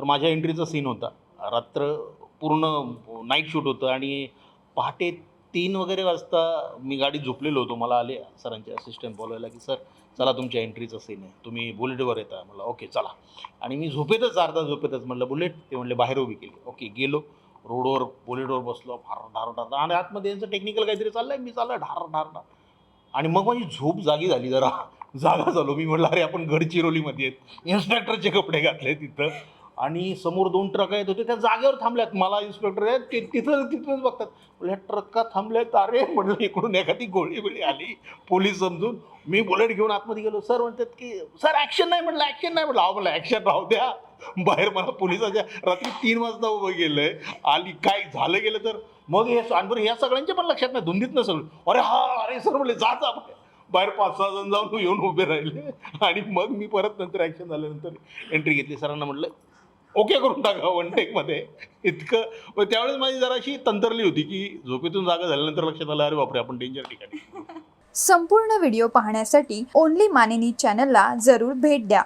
तर माझ्या एंट्रीचा सीन होता. रात्र पूर्ण नाईट शूट होतं आणि पहाटे तीन वगैरे वाजता मी गाडीत झोपलेलो होतो. मला आले सरांचे असिस्टंट बोलवायला की सर चला तुमच्या एंट्रीचा सीन आहे. तुम्ही बुलेटवर येता. मला ओके चला. आणि मी झोपेतच अर्धा झोपेतच म्हटलं बुलेट ते म्हणले बाहेर उभी केली. ओके. गेलो रोडवर बुलेटवर बसलो फार ढार ढार आणि आतमध्ये यांचं टेक्निकल काहीतरी चाललं आहे मी चाललं ढार ढार ढार. आणि मग माझी झोप जागी झाली जरा. जागा झालो. मी म्हटलं अरे आपण गडचिरोलीमध्ये आहेत. इन्स्पेक्टरचे कपडे घातले तिथं. आणि समोर दोन ट्रक आहेत होते त्या जागेवर थांबल्यात. मला इन्स्पेक्टर आहेत ते तिथं तिथंच बघतात. ह्या ट्रका थांबल्यात. अरे म्हटलं इकडून एखादी गोळी बिळी आली. पोलीस समजून. मी बुलेट घेऊन आतमध्ये गेलो. सर म्हणतात की सर ॲक्शन नाही म्हटलं ॲक्शन नाही म्हटलं. अहो मला ॲक्शन राहू द्या. बाहेर मला पोलिसाच्या रात्री तीन वाजता उभं गेलंय. आली काय झालं गेलं तर? मग हे आणि बरं या सगळ्यांच्या पण लक्षात नाही धुंदीत नसेल. अरे हा अरे सर म्हणले जा जा. बाहेर. बाहेर पाच सहा जण जाऊन येऊन उभे राहिले. आणि मग मी परत नंतर ॲक्शन झाल्यानंतर एंट्री घेतली. सरांना म्हटलं ओके करून टाका वन टेकमध्ये इतकं मग त्यावेळेस माझी जराशी तंतरली होती की झोपेतून जागा झाल्यानंतर लक्षात आलं अरे बापरे आपण डेंजर ठिकाणी. संपूर्ण व्हिडिओ पाहण्यासाठी ओनली मानिनी चॅनलला जरूर भेट द्या.